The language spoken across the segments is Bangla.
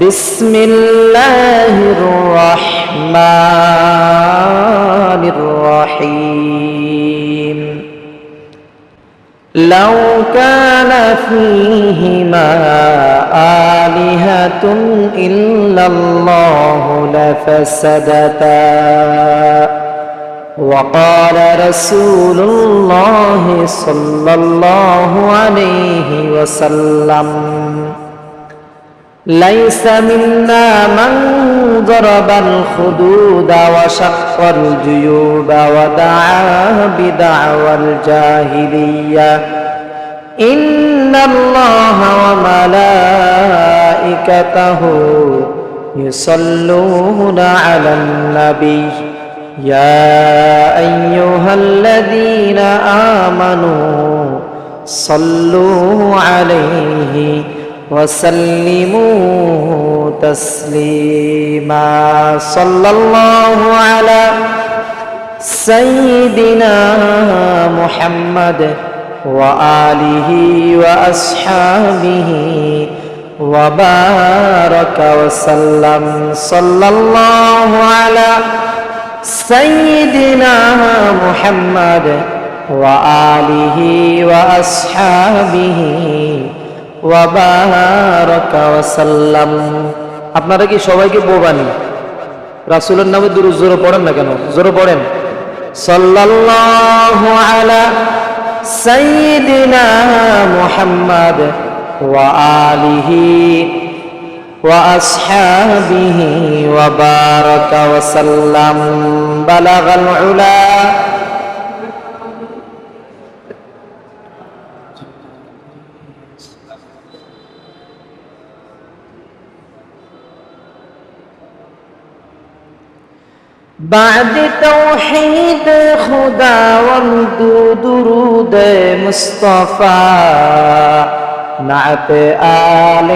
بسم الله الرحمن الرحيم لو كان فيهما آلهة إلا الله لفسدتا وقال رسول الله صلى الله عليه وسلم ليس منا من ضرب الخدود وشق الجيوب ودعا بدعوى الجاهلية. إن الله وملائكته يصلون على النبي. يا أيها الذين آمنوا صلوا عليه وسلموا تسليما. صلى الله على سيدنا محمد وآله وأصحابه وبارك وسلم. صلى الله على سيدنا محمد وآله وأصحابه ওয়াবারাকাসাল্লাম আপনারা কি সবাইকে বোবানি? রাসুলের নামে দূর জোরে পড়েন না কেন? জোরো পড়েন। সাল্লাল্লাহু আলা সাইয়্যিদিনা মুহাম্মাদ ওয়া আলিহি ওয়া আসহাবিহি ওয়া বারাকা ওয়া সাল্লাম বালাগাল উলা بعد توحید خداوند درود مصطفی نعت آل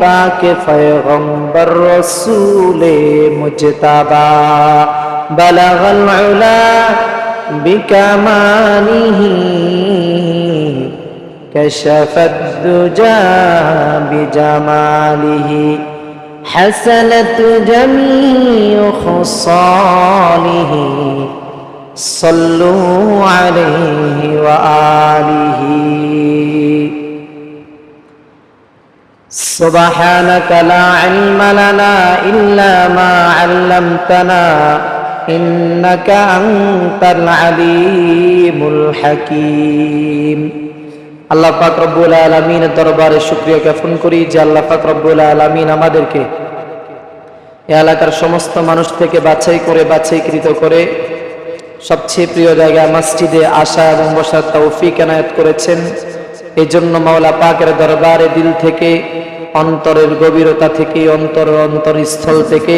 پاک پیغمبر رسول مجتبى بلغ العلا بكماله كشف الدجى بجماله. حسنت جميع خصاله صلوا عليه وآله. سبحانك لا علم لنا إلا ما علمتنا إنك أنت العليم الحكيم. আল্লাহ পাক রব্বুল আলমিনের দরবারে শুক্রিয়া জ্ঞাপন করি যে আল্লাহ পাক রব্বুল আলমিন আমাদেরকে এলাকার সমস্ত মানুষ থেকে বাছাই করে, বাছাইকৃত করে সবচেয়ে প্রিয় জায়গায় মসজিদে আসা এবং বসার তৌফিক এনায়ত করেছেন। এই জন্য মাওলা পাকের দরবারে দিল থেকে, অন্তরের গভীরতা থেকে, অন্তর অন্তরস্থল থেকে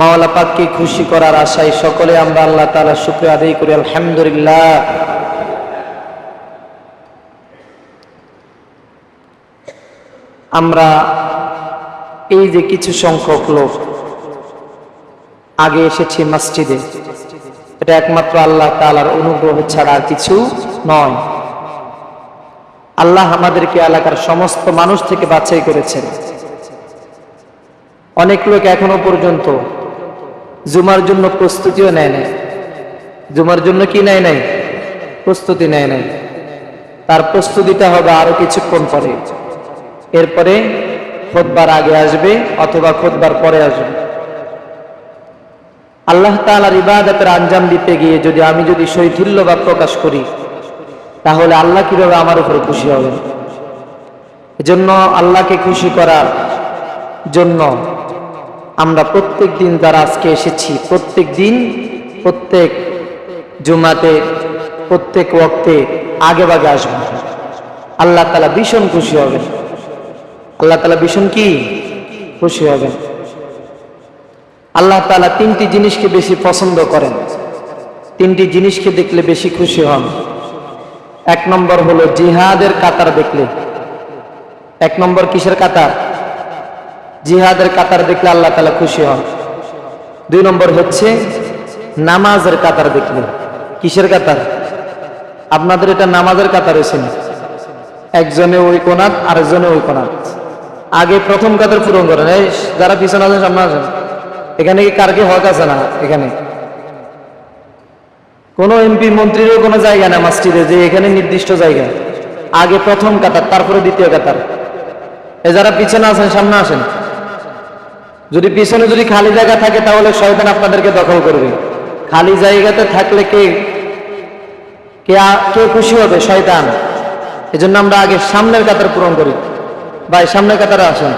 মাওলা পাককে খুশি করার আশায় সকলে আমরা আল্লাহ তালা শুক্র আদায় করি। আলহামদুলিল্লাহ। আমরা এই যে কিছু সংখ্যক লোক আগে এসেছি মসজিদে, এটা একমাত্র আল্লাহ তালার অনুগ্রহ ছাড়া আর কিছু নয়। আল্লাহ আমাদেরকে এলাকার সমস্ত মানুষ থেকে বাছাই করেছেন। অনেক লোক এখনও পর্যন্ত জুমার জন্য প্রস্তুতিও নেয় নাই। জুমার জন্য কি নেয় নাই? প্রস্তুতি নেয় নাই। তার প্রস্তুতিটা হবে আরও কিছুক্ষণ পরে। এরপরে খোদবার আগে আসবে অথবা খোদবার পরে আসবে। আল্লাহ তালার ইবাদতের আঞ্জাম দিতে গিয়ে যদি আমি যদি শৈথিল্য বা প্রকাশ করি, তাহলে আল্লাহ কীভাবে আমার উপরে খুশি হবে? এজন্য আল্লাহকে খুশি করার জন্য আমরা প্রত্যেক দিন যারা আজকে এসেছি, প্রত্যেক দিন, প্রত্যেক জুমাতে, প্রত্যেক ওক্তে আগে বাগে আসব। আল্লাহ তালা ভীষণ খুশি হবেন আল্লাহ তালা ভীষণ কি? খুশি হবেন আল্লাহ তালা তিনটি জিনিসকে বেশি পছন্দ করেন। তিনটি জিনিসকে দেখলে বেশি খুশি হন। এক নম্বর হলো জিহাদের কাতার দেখলে। এক নম্বর কিসের কাতার? জিহাদের কাতার দেখলে আল্লাহ তালা খুশি হন। দুই নম্বর হচ্ছে নামাজের কাতার দেখলে। কিসের কাতার? আপনাদের এটা নামাজের কাতার হয়েছে একজনে ওই কোনাত, আরেকজনে ওই কোনাত। আগে প্রথম কাতার পূরণ করেন? এই যারা পিছনে আছেন, সামনে আছেন। এখানে কি কার কি হক আছে না? এখানে। কোনো এমপি মন্ত্রীরও কোনো জায়গা না মাস্টিরে যে এখানে নির্দিষ্ট জায়গা। আগে প্রথম কাতার, তারপরে দ্বিতীয় কাতার। এ যারা পিছনে আছেন, সামনে আসেন। যদি পিছনে যদি খালি জায়গা থাকে, তাহলে শয়তান আপনাদেরকে দখল করবে। খালি জায়গাতে থাকলে কে কে কে খুশি হবে? শয়তান। এজন্য আমরা আগে সামনের কাতার পূরণ করি। ভাই সামনের কাতারে আসেন।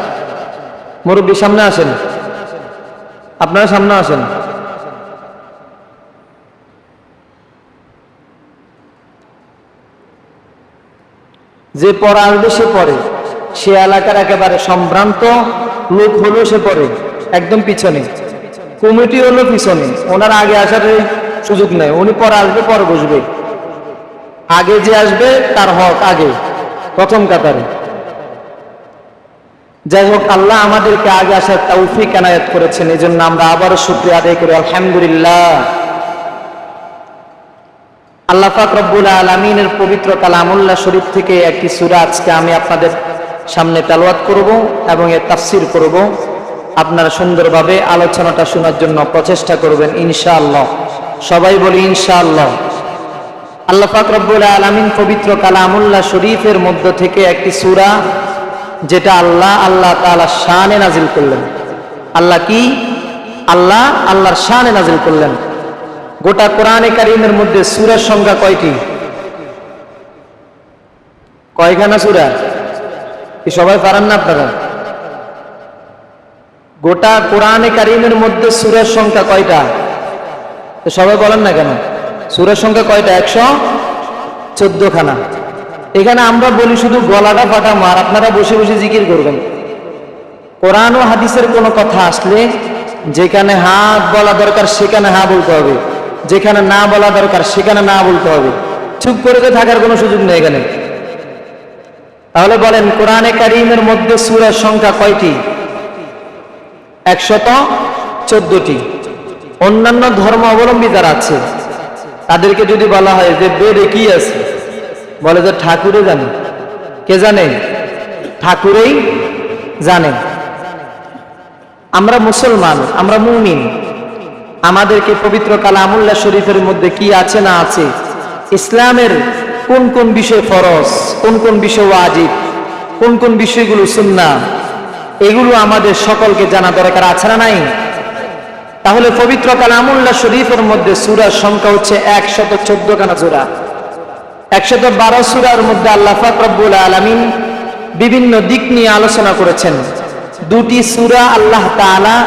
মুরব্বী, সামনে আসেন। আপনারা সামনে আসেন। যে পড়া আসবে সে পড়ে। সে এলাকার একেবারে সম্ভ্রান্ত লোক হলো সে পড়ে। একদম পিছনে। কমিটি হলো পিছনে। ওনার আগে আসার সুযোগ নেই। উনি পরে আসবে, পরে বসবে। আগে যে আসবে, তার হক আগে। প্রথম কাতারে। যাই হোক, আল্লাহ আমাদেরকে আগে আসার তৌফিক এনায়ত করেছেন এই জন্য আমরা আবারও শুক্রিয়া আদায় করি, আলহামদুলিল্লাহ। আল্লাহ ফাকরবুল আলমিনের পবিত্র কালামুল্লাহ শরীফ থেকে একটি সূরা আজকে আমি আপনাদের সামনে তেলাওয়াত করব এবং এর তাফসির করব। আপনারা সুন্দরভাবে আলোচনাটা শোনার জন্য প্রচেষ্টা করবেন, ইনশাআল্লাহ। সবাই বলি ইনশাআল্লাহ। আল্লাহ পাক রব্বুল আলমিন পবিত্র কালামুল্লাহ শরীফের মধ্য থেকে একটি সূরা যেটা আল্লাহ আল্লাহ তাআলা শানে নাজিল করলেন। আল্লাহ কি? আল্লাহ, আল্লাহর শানে নাজিল করলেন। গোটা কোরআনে কারিমের মধ্যে সুরের সংখ্যা কয়টি? কয়খানা সুরা? কি সবাই পারেন না আপনারা? গোটা কোরআনে কারিমের মধ্যে সুরের সংখ্যা কয়টা? সবাই বলেন না কেন? সুরের সংখ্যা কয়টা? একশো চোদ্দ খানা এখানে আমরা বলি শুধু গলাটা ফাটা মার, আপনারা বসে বসে জিকির করবেন। কোরআন ও হাদিসের কোনো কথা আসলে যেখানে হা বলা দরকার সেখানে হা বলতে হবে। যেখানে না বলা দরকার সেখানে না বলতে হবে। চুপ করে তো থাকার কোনো সুযোগ নেই এখানে। তাহলে বলেন, কোরআনে কারিমের মধ্যে সুরের সংখ্যা কয়টি? একশত চোদ্দটি। অন্যান্য ধর্ম অবলম্বী যারা আছে, তাদেরকে যদি বলা হয় যে বেদে কি আছে? বলে যে ঠাকুরে জানে। কে জানে? ঠাকুরেই জানে। আমরা মুসলমান, আমরা মুমিন। আমাদেরকে পবিত্র কালামুল্লাহ শরীফের মধ্যে কি আছে না আছে? ইসলামের কোন কোন বিষয় ফরজ, কোন কোন বিষয় ওয়াজিব, কোন কোন বিষয়গুলো সুন্না এগুলো আমাদের সকলকে জানা দরকার আছে না নাই? তাহলে পবিত্র কালামুল্লাহ শরীফের মধ্যে সুরার সংখ্যা হচ্ছে একশত চোদ্দ খানা জোড়া একশত বারো সুরার মধ্যে আল্লাহ ফাকরবুল আলমিন বিভিন্ন দিক নিয়ে আলোচনা করেছেন। দুটি সুরা আল্লাহ তালা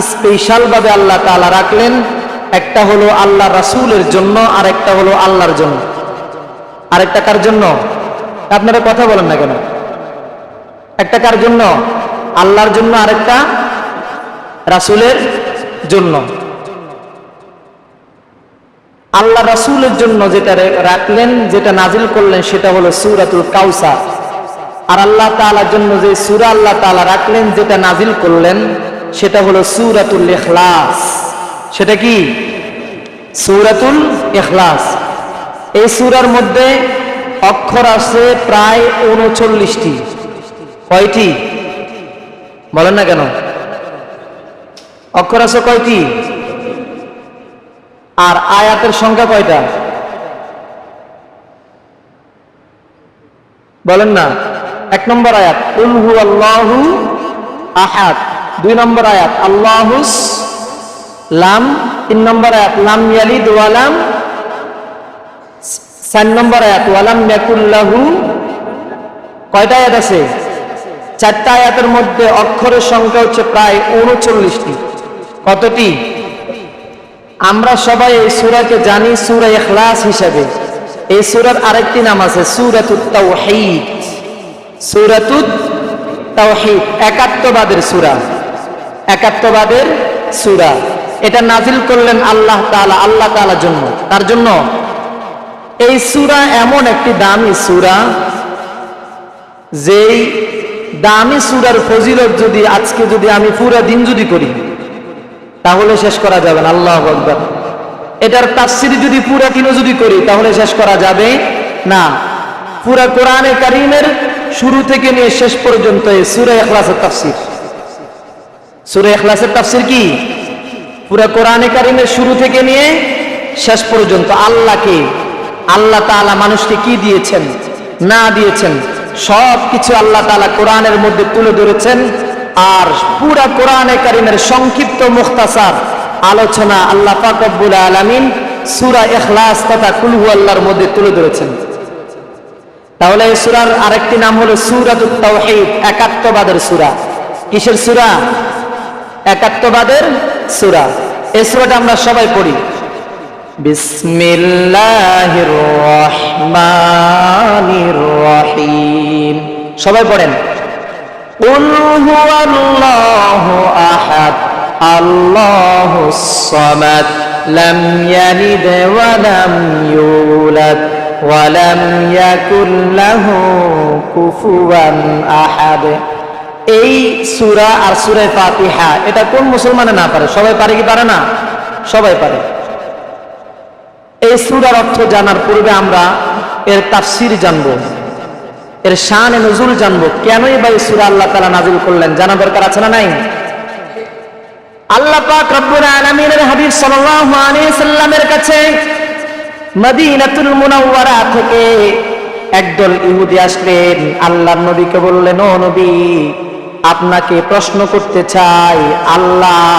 স্পেশাল ভাবে আল্লাহ তালা রাখলেন। একটা হলো আল্লাহ রাসূলের জন্য আর একটা হলো আল্লাহর জন্য। আরেকটা কার জন্য? আপনারা কথা বলেন না কেন? একটা কার জন্য? আল্লাহর জন্য, আরেকটা রাসূলের জন্য। আল্লাহ রাসূলের জন্য যেটা রাখলেন, যেটা নাজিল করলেন, সেটা হলো সূরাতুল কাউসার। আর আল্লাহ তাআলার জন্য যে সূরা আল্লাহ তাআলা রাখলেন, যেটা নাজিল করলেন, সেটা হলো সূরাতুল ইখলাস। সেটা কি? সূরাতুল ইখলাস। এই সূরার মধ্যে অক্ষর আছে প্রায় উনচল্লিশটি। কয়টি? বলেন না কেন? অক্ষর আছে কয়টি? আর আয়াতের সংখ্যা কয়টা? বলেন না। এক নম্বর আয়াত উলহু আল্লাহু আহাদ। দুই নম্বর আয়াত, আল্লাহুস লাম। তিন নম্বর আয়াত, লাম ইয়ালিদ ওয়ালাম চার নম্বর আয়াত, ওয়ালাম ইয়াকুল্লাহু কয়টা আয়াত আছে? চারটা আয়াতের মধ্যে অক্ষরের সংখ্যা হচ্ছে প্রায় উনচল্লিশটি। কতটি? আমরা সবাই এই সুরাকে জানি সুরা ইখলাস হিসাবে। এই সুরার আরেকটি নাম আছে সুরাতুত তাওহীদ। সুরাতুত একাত্মবাদের সুরা। একাত্মবাদের সুরা। এটা নাজিল করলেন আল্লাহ তাআলা, আল্লাহ তাআলার জন্য। তার জন্য এই সুরা এমন একটি দামি সুরা, যেই দামি সুরার ফজিলত যদি আজকে যদি আমি পুরা দিন যদি করি তাহলে শেষ করা যাবে না, আল্লাহ আকবর। এটার তাফসির যদি পুরা দিনও যদি করি, তাহলে শেষ করা যাবে না। পুরা কোরআনে কারিমের শুরু থেকে নিয়ে শেষ পর্যন্ত সুরে এখলাসের তাফসির। সুরে এখলাসের তাফসির কি? পুরো কোরআনে কারিমের শুরু থেকে নিয়ে শেষ পর্যন্ত আল্লাহকে, আল্লাহ তাআলা মানুষকে কি দিয়েছেন? না দিয়েছেন। সব কিছু আল্লাহ তাআলা কোরআনের মধ্যে তুলে ধরেছেন। আর পুরা কোরআনে কারিমের সংক্ষিপ্ত মুখতাসার আলোচনা আল্লাহ পাক রব্বুল আলামিন সূরা ইখলাস তথা কুলহু আল্লাহর মধ্যে তুলে ধরেছেন। তাহলে এই সূরার আরেকটি নাম হলো সূরাতুত তাওহীদ একাত্মবাদের সুরা। কিসের সূরা? একাত্মবাদের সুরা। এই সুরাটা আমরা সবাই পড়ি। রহিম। সবাই পড়েন। قل هو الله أحد الله الصمد لم يلد ولم يولد ولم يكن له كفوا أحد এই সূরা আর সূরা ফাতিহা এটা কোন মুসলমানে না পারে সবাই পারে কি পারে না সবাই পারে এই সূরার অর্থ জানার পূর্বে আমরা এর তাফসীর জানবো এর শান নজুল জানব। কেনই বা এই সূরা আল্লাহ তাআলা নাযিল করলেন? জানা দরকার আছে না নাই? আল্লাহ পাক রব্বুল আলামিনের হাবিব সাল্লাল্লাহু আলাইহি সাল্লামের কাছে মদিনাতুল মুনাওয়ারা থেকে একদল ইহুদি আসলেন। আল্লাহর নবীকে বললেন, ও নবী, আপনাকে প্রশ্ন করতে চাই, আল্লাহ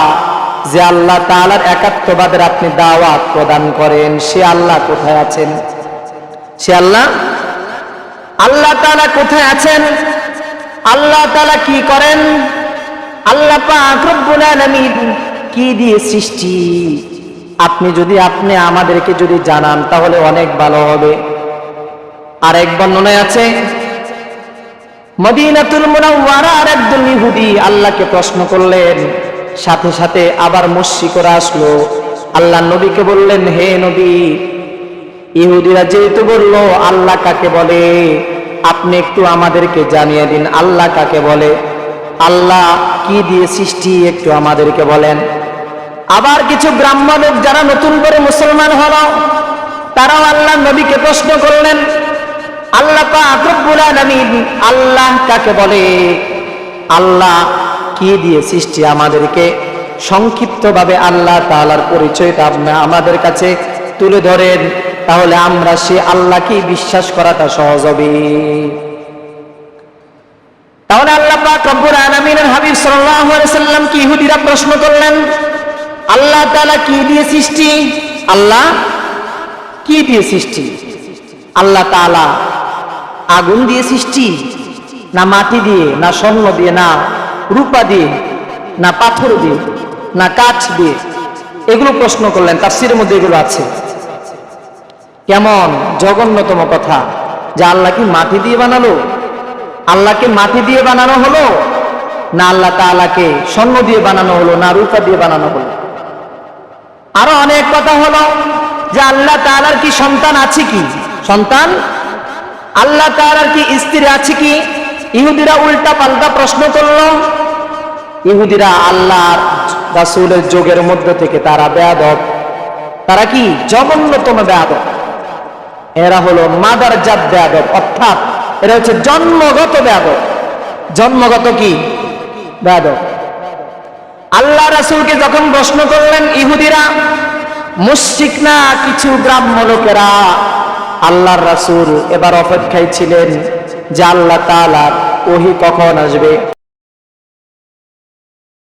যে আল্লাহ তাআলার একাত্মবাদের আপনি দাওয়াত প্রদান করেন, সে আল্লাহ কোথায় আছেন? সে আল্লাহ আল্লাহ তালা কোথায় আছেন? আল্লাহ তালা কি করেন? আল্লাহ কি দিয়ে সৃষ্টি? আপনি যদি, আপনি আমাদেরকে যদি জানান, তাহলে অনেক ভালো হবে। আর এক বর্ণনায় আছে, মদিনাতুল মুনাওয়ারার একজন ইহুদি আল্লাহকে প্রশ্ন করলেন, সাথে সাথে আবার মস্যি আসলো। আল্লাহ নবীকে বললেন, হে নবী ইহুদিরা যেহেতু বলল, আল্লাহ কাকে বলে? আপনি একটু আমাদেরকে জানিয়ে দিন, আল্লাহ কাকে বলে? আল্লাহ কি দিয়ে সৃষ্টি, একটু আমাদেরকে বলেন। আবার কিছু গ্রাম্য লোক যারা নতুন করে মুসলমান হলো, তারাও আল্লাহ নবীকে প্রশ্ন করলেন, আল্লাহ আল্লাহ কাকে বলে? আল্লাহ কি দিয়ে সৃষ্টি আমাদেরকে? সংক্ষিপ্তভাবে আল্লাহ তাআলার পরিচয়টা আমাদের কাছে তুলে ধরেন। তাহলে আমরা সে আল্লাহকেই বিশ্বাস করাটা সহজ হবে। তাহলে আল্লাহ পাক রব্বুল হাবিব সাল্লাম কি ইহুদিরা প্রশ্ন করলেন? আল্লাহ তাআলা কি দিয়ে সৃষ্টি? আল্লাহ কি দিয়ে সৃষ্টি? আল্লাহ তাআলা আগুন দিয়ে সৃষ্টি? না মাটি দিয়ে, না স্বর্ণ দিয়ে, না রূপা দিয়ে, না পাথর দিয়ে, না কাঠ দিয়ে? এগুলো প্রশ্ন করলেন, তাফসিরের মধ্যে এগুলো আছে। কেমন জঘন্যতম কথা যে আল্লাহ কি মাটি দিয়ে বানালো। আল্লাহকে মাটি দিয়ে বানানো হলো না আল্লাহ তাআলাকে স্বর্ণ দিয়ে বানানো হলো, না রূপা দিয়ে বানানো হলো। আরও অনেক কথা হলো যে আল্লাহ তাআলার কি সন্তান আছে কি? সন্তান? আল্লাহ তাআলার কি স্ত্রী আছে কি? ইহুদিরা উল্টা পাল্টা প্রশ্ন করল। ইহুদিরা আল্লাহর রাসূলের যোগের মধ্য থেকে তারা বেয়াদব। তারা কি জঘন্যতম বেয়াদব? এরা হলো মাদার জাত বেয়াদব, অর্থাৎ এরা হচ্ছে জন্মগত বেয়াদব। জন্মগত কি? বেয়াদব। আল্লাহ রাসূলকে যখন প্রশ্ন করলেন, ইহুদিরা, মুশরিক না কিছু গ্রাম্য লোকেরা? আল্লাহর রাসুল এবার অপেক্ষায় ছিলেন যে আল্লাহ তাআলার ওহি কখন আসবে?